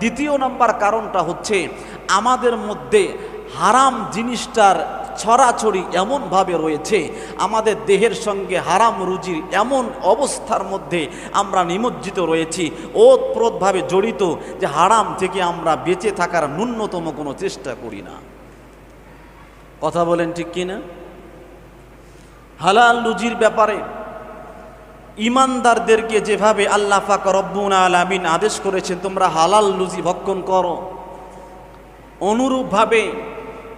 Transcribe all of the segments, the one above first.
দ্বিতীয় নাম্বার কারণটা হচ্ছে আমাদের মধ্যে হারাম জিনিসটার ছড়াছড়ি এমনভাবে রয়েছে, আমাদের দেহের সঙ্গে হারাম রুজির এমন অবস্থার মধ্যে আমরা নিমজ্জিত রয়েছি, ওতপ্রোতভাবে জড়িত যে হারাম থেকে আমরা বেঁচে থাকার ন্যূনতম কোনো চেষ্টা করি না। কথা বলেন ঠিক কিনা? হালাল রুজির ব্যাপারে ইমানদারদেরকে যেভাবে আল্লাহ পাক রব্বুন আলামিন আদেশ করেছেন, তোমরা হালাল লুজি ভক্ষণ করো। অনুরূপভাবে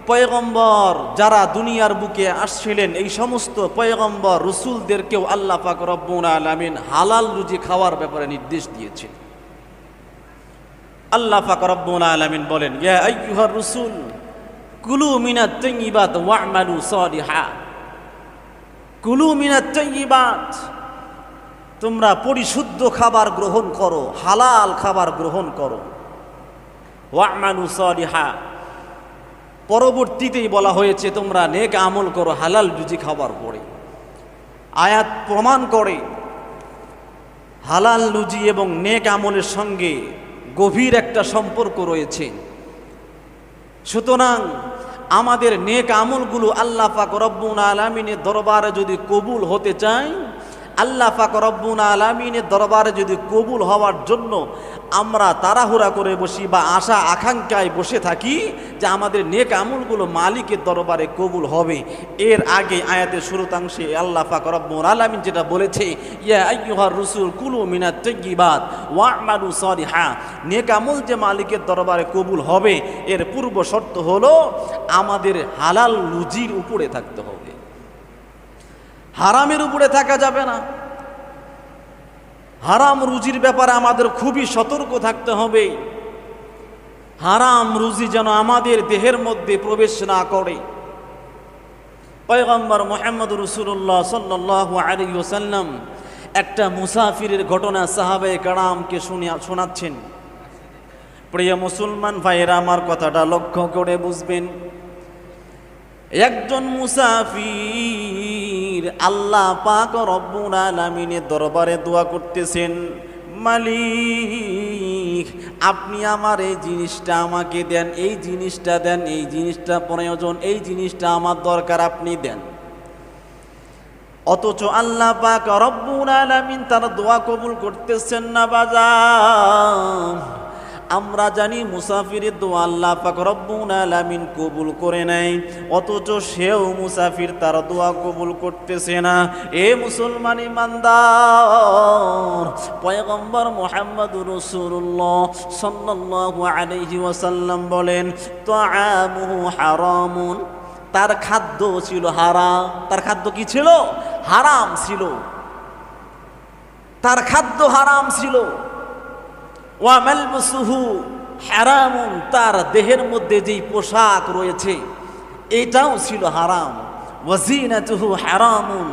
পয়গম্বর যারা দুনিয়ার বুকে আসছিলেন, এই সমস্ত পয়গম্বর রসুলদেরকেও আল্লাহ পাক রব্বুন আলামিন হালাল রুজি খাওয়ার ব্যাপারে নির্দেশ দিয়েছেন। আল্লাহ পাক রব্বুল আলামিন বলেন, ইয়া আইয়ুহার রসুল, কুলু মিনাত তাইয়িবাত ওয়া'মালু সালিহা। কুলু মিনাত তাইয়িবাত তোমরা পরিশুদ্ধ খাবার গ্রহণ করো, হালাল খাবার গ্রহণ করো। সালিহা। পরবর্তীতেই বলা হয়েছে, তোমরা নেক আমল করো, হালাল রুজি খাবার পরে আয়াত প্রমাণ করে, হালাল লুজি এবং নেক আমলের সঙ্গে গভীর একটা সম্পর্ক রয়েছে। সুতরাং আমাদের নেক আমলগুলো আল্লাহ পাক রব্বুন আলমিনের দরবারে যদি কবুল হতে চায় আল্লাহ পাক রব্বুন আলমিনের দরবারে যদি কবুল হওয়ার জন্য আমরা তাড়াহুড়া করে বসি বা আশা আকাঙ্ক্ষায় বসে থাকি যে আমাদের নেক আমলগুলো মালিকের দরবারে কবুল হবে, এর আগে আয়াতের শুরুতাংশে আল্লাহ পাক রব্বুল আলমিন যেটা বলেছে, ইয়া রসুল কুলু মিনাত তৈবাদ সরি সরিহা নেক আমল যে মালিকের দরবারে কবুল হবে, এর পূর্ব শর্ত হলো আমাদের হালাল লুজির উপরে থাকতে হবে। হারামের উপরে থাকা যাবে না। হারাম রুজির ব্যাপারে আমাদের খুবই সতর্ক থাকতে হবে। হারাম রুজি যেন আমাদের দেহের মধ্যে প্রবেশ না করে। পয়গম্বর মোহাম্মদ রসুল্লাহ সাল্লাহ আলী ওসাল্লাম একটা মুসাফিরের ঘটনা সাহাবে কারামকে শুনে শোনাচ্ছেন। প্রিয় মুসলমান ভাইয়েরা, আমার কথাটা লক্ষ্য করে বুঝবেন। একজন মুসাফির আল্লাহ পাক রব্বুল আলামিনের দরবারে দোয়া করতেছেন, মালিক, আপনি আমার এই জিনিসটা আমাকে দেন, এই জিনিসটা দেন, এই জিনিসটা প্রয়োজন, এই জিনিসটা আমার দরকার, আপনি দেন। অথচ আল্লাহ পাক রব্বুল আলামিন তার দোয়া কবুল করতেছেন না বাজার আমরা জানি মুসাফিরের দোয়া আল্লাহ পাক রব্বুল আলামিন কবুল করে নেয়। অথচ সেও মুসাফির তার দোয়া কবুল করতেছে না। এ মুসলমান ইমানদার, পয়গম্বর মোহাম্মদ রসুল্লাহ সাল্লাল্লাহু আলাইহি ওয়াসাল্লাম বলেন, তাআমুহু হারামুন। তার খাদ্য ছিল হারাম। তার খাদ্য কি ছিল? হারাম ছিল। তার খাদ্য হারাম ছিল। তার দেহের মধ্যে যেই পোশাক রয়েছে, এটাও ছিল হারাম। ওয়াজিনাতুহু হারামুন,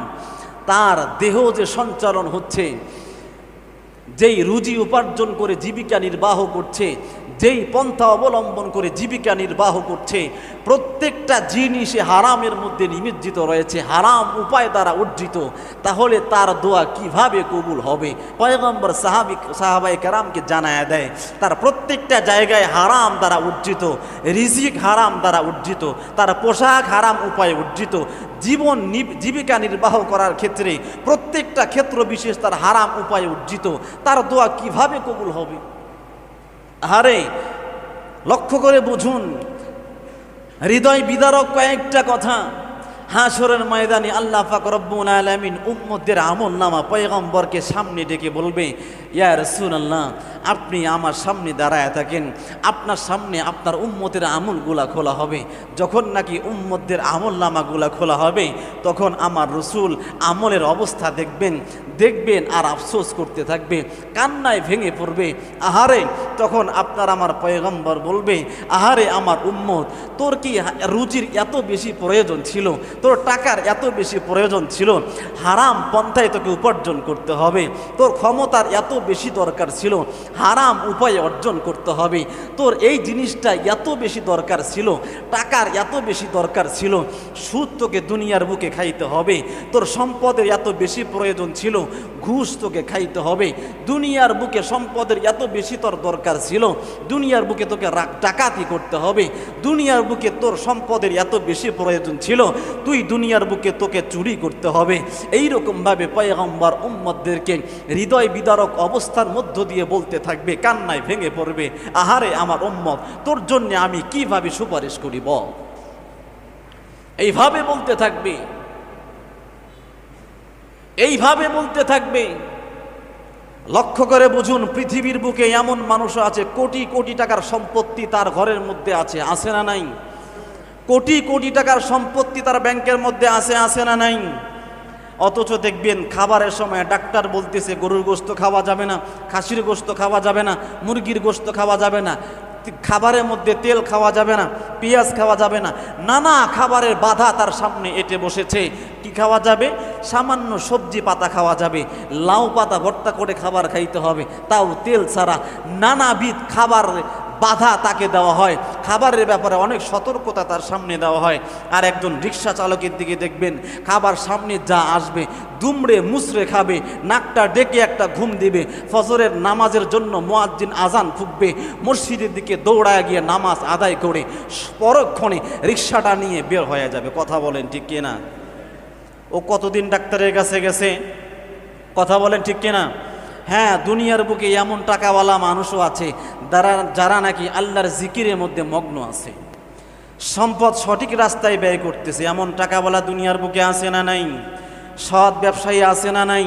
তার দেহ যে সঞ্চালন হচ্ছে যেই রুজি উপার্জন করে জীবিকা নির্বাহ করছে, যেই পন্থা অবলম্বন করে জীবিকা নির্বাহ করছে, প্রত্যেকটা জিনিসে হারামের মধ্যে নিমজ্জিত রয়েছে, হারাম উপায় দ্বারা অর্জিত, তাহলে তার দোয়া কীভাবে কবুল হবে? পয়গম্বর সাহাবিক সাহাবাই কারামকে জানায় দেয়, তার প্রত্যেকটা জায়গায় হারাম দ্বারা অর্জিত, রিজিক হারাম দ্বারা অর্জিত, তার পোশাক হারাম উপায়ে অর্জিত জীবন জীবিকা নির্বাহ করার ক্ষেত্রে প্রত্যেকটা ক্ষেত্র বিশেষ তার হারাম উপায়ে উজ্জিত তার দোয়া কীভাবে কবুল হবে? আরে লক্ষ্য করে বুঝুন, হৃদয় বিদারক কয়েকটা কথা। হাসরের ময়দানে আল্লাহ পাক রব্বুল আলামিন উম্মদের আমল নামা পয়গম্বরকে সামনে ডেকে বলবে, ইয়া রাসূলুল্লাহ, আপনি আমার সামনে দাঁড়ায় থাকেন। আপনার সামনে আপনার উম্মতের আমলগুলা খোলা হবে। যখন নাকি উম্মতদের আমল নামাগুলা খোলা হবে, তখন আমার রসুল আমলের অবস্থা দেখবেন দেখবেন আর আফসোস করতে থাকবে। কান্নায় ভেঙে পড়বে। আহারে, তখন আপনার আমার পয়গম্বর বলবে, আহারে আমার উম্মত, তোর কি রুচির এত বেশি প্রয়োজন ছিল? তোর টাকার এত বেশি প্রয়োজন ছিল, হারাম পন্থায় তোকে উপার্জন করতে হবে। তোর ক্ষমতার এত বেশি দরকার ছিল, হারাম উপায়ে অর্জন করতে হবে। তোর এই জিনিসটা এত বেশি দরকার ছিল, টাকার এত বেশি দরকার ছিল, সুদ তোকে দুনিয়ার বুকে খাইতে হবে। তোর সম্পদের এত বেশি প্রয়োজন ছিল, ঘুষ তোকে খাইতে হবে। দুনিয়ার বুকে সম্পদের এত বেশি তোর দরকার ছিল, দুনিয়ার বুকে তোকে ডাকাতি করতে হবে। দুনিয়ার বুকে তোর সম্পদের এত বেশি প্রয়োজন ছিল তুই দুনিয়ার বুকে তোকে চুরি করতে হবে। এই রকমভাবে পয়গম্বর উম্মদদেরকে হৃদয় বিদারক অবস্থার মধ্য দিয়ে বলতে থাকবে, কান্নায় ভেঙে পড়বে, আহারে আমার উম্মত, তোর জন্য আমি কীভাবে সুপারিশ করিব? এইভাবে বলতে থাকবে। এইভাবে বলতে থাকবে। লক্ষ্য করে বুঝুন, পৃথিবীর বুকে এমন মানুষ আছে, কোটি কোটি টাকার সম্পত্তি তার ঘরের মধ্যে আছে আছে না নাই? কোটি কোটি টাকার সম্পত্তি তার ব্যাংকের মধ্যে আছে আছে না নাই? অথচ দেখবেন খাবারের সময় ডাক্তার বলতেছে, গরুর গোস্ত খাওয়া যাবে না, খাসির গোস্ত খাওয়া যাবে না, মুরগির গোস্ত খাওয়া যাবে না, খাবারের মধ্যে তেল খাওয়া যাবে না, পেঁয়াজ খাওয়া যাবে না, নানা খাবারের বাধা তার সামনে এটে বসেছে। কি খাওয়া যাবে? সামান্য সবজি পাতা খাওয়া যাবে, লাউ পাতা ভর্তা করে খাবার খাইতে হবে, তাও তেল ছাড়া। নানাবিধ খাবার বাধা তাকে দেওয়া হয়। খাবারের ব্যাপারে অনেক সতর্কতা তার সামনে দেওয়া হয়। আর একজন রিক্সা চালকের দিকে দেখবেন, খাবার সামনে যা আসবে, দুমড়ে মুসড়ে খাবে, নাকটা ডেকে একটা ঘুম দিবে, ফজরের নামাজের জন্য মোয়াজ্জিন আজান ফুকবে, মসজিদের দিকে দৌড়ায় গিয়ে নামাজ আদায় করে, পরক্ষণে রিক্সাটা নিয়ে বের হয়ে যাবে। কথা বলেন ঠিক কিনা? ও কতদিন ডাক্তারের কাছে গেছে? কথা বলেন ঠিক কিনা? হ্যাঁ দুনিয়ার বুকে এমন টাকাওয়ালা মানুষও আছে যারা যারা নাকি আল্লাহর জিকিরের মধ্যে মগ্ন আছে। সম্পদ সঠিক রাস্তায় ব্যয় করতেছে, এমন টাকাওয়ালা দুনিয়ার বুকে আছে না নাই? সৎ ব্যবসায়ী আছে না নাই?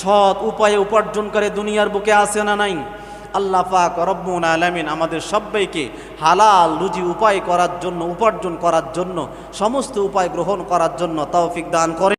সৎ উপায়ে উপার্জন করে দুনিয়ার বুকে আছে না নাই? আল্লাহ পাক রব্বুল আলামিন আমাদের সবাইকে হালাল, রুজি উপায় করার জন্য, উপার্জন করার জন্য, সমস্ত উপায় গ্রহণ করার জন্য তৌফিক দান করে